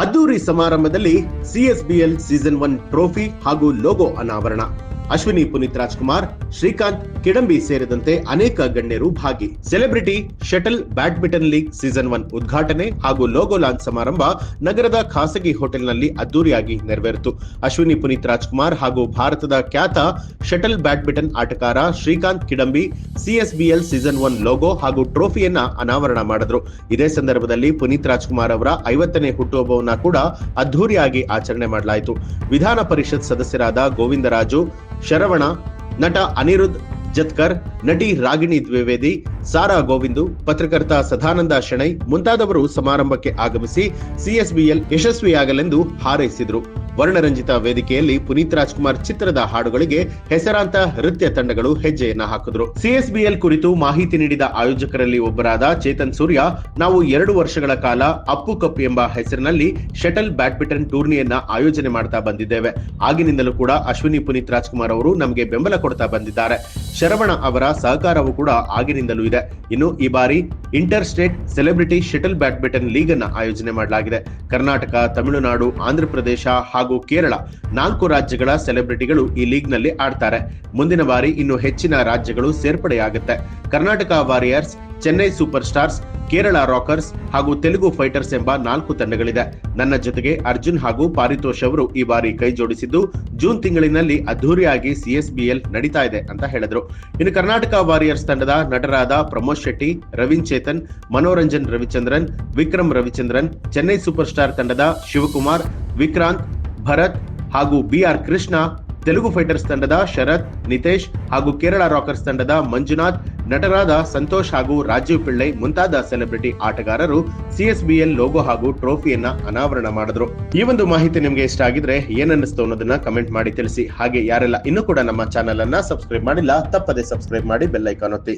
ಅದ್ದೂರಿ ಸಮಾರಂಭದಲ್ಲಿ CSBL season one trophy ಹಾಗೂ ಲೋಗೋ ಅನಾವರಣ. ಅಶ್ವಿನಿ ಪುನೀತ್ ರಾಜ್ಕುಮಾರ್, ಶ್ರೀಕಾಂತ್, ಕಿಡಂಬಿ ಸೇರಿದಂತೆ ಅನೇಕ ಗಣ್ಯರು ಭಾಗಿ. Celebrity shuttle badminton league season one ಉದ್ಘಾಟನೆ ಹಾಗೂ ಲೋಗೋ ಲಾಂಚ್ ಸಮಾರಂಭ ನಗರದ ಖಾಸಗಿ ಹೋಟೆಲ್ನಲ್ಲಿ ಅದ್ದೂರಿಯಾಗಿ ನೆರವೇರಿತು. ಅಶ್ವಿನಿ ಪುನೀತ್ ರಾಜ್ಕುಮಾರ್ ಹಾಗೂ ಭಾರತದ ಖ್ಯಾತ ಶಟಲ್ ಬ್ಯಾಡ್ಮಿಂಟನ್ ಆಟಗಾರ Srikanth Kidambi CSBL season one logo ಹಾಗೂ ಟ್ರೋಫಿಯನ್ನ ಅನಾವರಣ ಮಾಡಿದ್ರು. ಇದೇ ಸಂದರ್ಭದಲ್ಲಿ ಪುನೀತ್ ರಾಜ್ಕುಮಾರ್ ಅವರ ಐವತ್ತನೇ ಹುಟ್ಟುಹಬ್ಬವನ್ನ ಕೂಡ ಅದ್ದೂರಿಯಾಗಿ ಆಚರಣೆ ಮಾಡಲಾಯಿತು. ವಿಧಾನ ಪರಿಷತ್ ಸದಸ್ಯರಾದ ಗೋವಿಂದರಾಜು ಶರವಣ ನಟ ಅನಿರುದ್ಧ್ ಜತ್ಕರ್ ನಟಿ ರಾಗಿಣಿ ದ್ವಿವೇದಿ ಸಾರಾ ಗೋವಿಂದು, ಪತ್ರಕರ್ತ ಸದಾನಂದ ಶೆಣೈ ಮುಂತಾದವರು ಸಮಾರಂಭಕ್ಕೆ ಆಗಮಿಸಿ ಸಿಎಸ್ಬಿಎಲ್ ಯಶಸ್ವಿಯಾಗಲೆಂದು ಹಾರೈಸಿದರು. ವರ್ಣರಂಜಿತ ವೇದಿಕೆಯಲ್ಲಿ ಪುನೀತ್ ರಾಜ್ಕುಮಾರ್ ಚಿತ್ರದ ಹಾಡುಗಳಿಗೆ ಹೆಸರಾಂತ ನೃತ್ಯ ತಂಡಗಳು ಹೆಜ್ಜೆಯನ್ನ ಹಾಕಿದ್ರು. ಸಿಎಸ್ಬಿಎಲ್ ಕುರಿತು ಮಾಹಿತಿ ನೀಡಿದ ಆಯೋಜಕರಲ್ಲಿ ಒಬ್ಬರಾದ ಚೇತನ್ ಸೂರ್ಯ, ನಾವು ಎರಡು ವರ್ಷಗಳ ಕಾಲ ಅಪ್ಪು ಕಪ್ ಎಂಬ ಹೆಸರಿನಲ್ಲಿ ಶಟಲ್ ಬ್ಯಾಡ್ಮಿಂಟನ್ ಟೂರ್ನಿಯನ್ನ ಆಯೋಜನೆ ಮಾಡ್ತಾ ಬಂದಿದ್ದೇವೆ. ಆಗಿನಿಂದಲೂ ಕೂಡ ಅಶ್ವಿನಿ ಪುನೀತ್ ರಾಜ್ಕುಮಾರ್ ಅವರು ನಮಗೆ ಬೆಂಬಲ ಕೊಡ್ತಾ ಬಂದಿದ್ದಾರೆ. ಶರವಣ ಅವರ ಸಹಕಾರವೂ ಕೂಡ ಆಗಿನಿಂದಲೂ ಇನ್ನು ಈ ಬಾರಿ inter state celebrity shuttle badminton league ಅನ್ನ ಆಯೋಜನೆ ಮಾಡಲಾಗಿದೆ. ಕರ್ನಾಟಕ, ತಮಿಳುನಾಡು, ಆಂಧ್ರಪ್ರದೇಶ ಹಾಗೂ ಕೇರಳ ನಾಲ್ಕು ರಾಜ್ಯಗಳ ಸೆಲೆಬ್ರಿಟಿಗಳು ಈ ಲೀಗ್ನಲ್ಲಿ ಆಡ್ತಾರೆ. ಮುಂದಿನ ಬಾರಿ ಇನ್ನು ಹೆಚ್ಚಿನ ರಾಜ್ಯಗಳು ಸೇರ್ಪಡೆಯಾಗುತ್ತೆ. Karnataka Warriors, Chennai Super Stars Kerala Rockers ಹಾಗೂ ತೆಲುಗು ಫೈಟರ್ಸ್ ಎಂಬ ನಾಲ್ಕು ತಂಡಗಳಿದೆ. ನನ್ನ ಜೊತೆಗೆ ಅರ್ಜುನ್ ಹಾಗೂ ಪಾರಿತೋಷ್ ಅವರು ಈ ಬಾರಿ ಕೈ ಜೋಡಿಸಿದ್ದು ಜೂನ್ ತಿಂಗಳಿನಲ್ಲಿ ಅದ್ದೂರಿಯಾಗಿ ಸಿಎಸ್ಬಿಎಲ್ ನಡೀತಾ ಇದೆ ಅಂತ ಹೇಳಿದರು. ಇನ್ನು ಕರ್ನಾಟಕ ವಾರಿಯರ್ಸ್ ತಂಡದ ನಟರಾದ ಪ್ರಮೋದ್ ಶೆಟ್ಟಿ, ರವೀನ್ ಚೇತನ್, ಮನೋರಂಜನ್ ರವಿಚಂದ್ರನ್, ವಿಕ್ರಮ್ ರವಿಚಂದ್ರನ್, ಚೆನ್ನೈ ಸೂಪರ್ ಸ್ಟಾರ್ ತಂಡದ ಶಿವಕುಮಾರ್, ವಿಕ್ರಾಂತ್ ಭರತ್ ಹಾಗೂ ಬಿಆರ್ ಕೃಷ್ಣ ತೆಲುಗು ಫೈಟರ್ಸ್ ತಂಡದ ಶರತ್, ನಿತೇಶ್ ಹಾಗೂ ಕೇರಳ ರಾಕರ್ಸ್ ತಂಡದ ಮಂಜುನಾಥ್, ನಟರಾದ ಸಂತೋಷ್ ಹಾಗೂ ರಾಜೀವ್ ಪಿಳ್ಳೈ ಮುಂತಾದ ಸೆಲೆಬ್ರಿಟಿ ಆಟಗಾರರು ಸಿಎಸ್ಬಿಎಲ್ ಲೋಗೋ ಹಾಗೂ ಟ್ರೋಫಿಯನ್ನ ಅನಾವರಣ ಮಾಡಿದ್ರು. ಈ ಒಂದು ಮಾಹಿತಿ ನಿಮ್ಗೆ ಇಷ್ಟ ಆಗಿದ್ರೆ ಏನನ್ನಿಸ್ತು ಅನ್ನೋದನ್ನ ಕಮೆಂಟ್ ಮಾಡಿ ತಿಳಿಸಿ. ಹಾಗೆ ಯಾರೆಲ್ಲ ಇನ್ನೂ ಕೂಡ ನಮ್ಮ ಚಾನೆಲ್ ಅನ್ನ ಸಬ್ಸ್ಕ್ರೈಬ್ ಮಾಡಿಲ್ಲ, ತಪ್ಪದೆ ಸಬ್ಸ್ಕ್ರೈಬ್ ಮಾಡಿ ಬೆಲ್ಲೈಕಾನ್ ಒತ್ತಿ.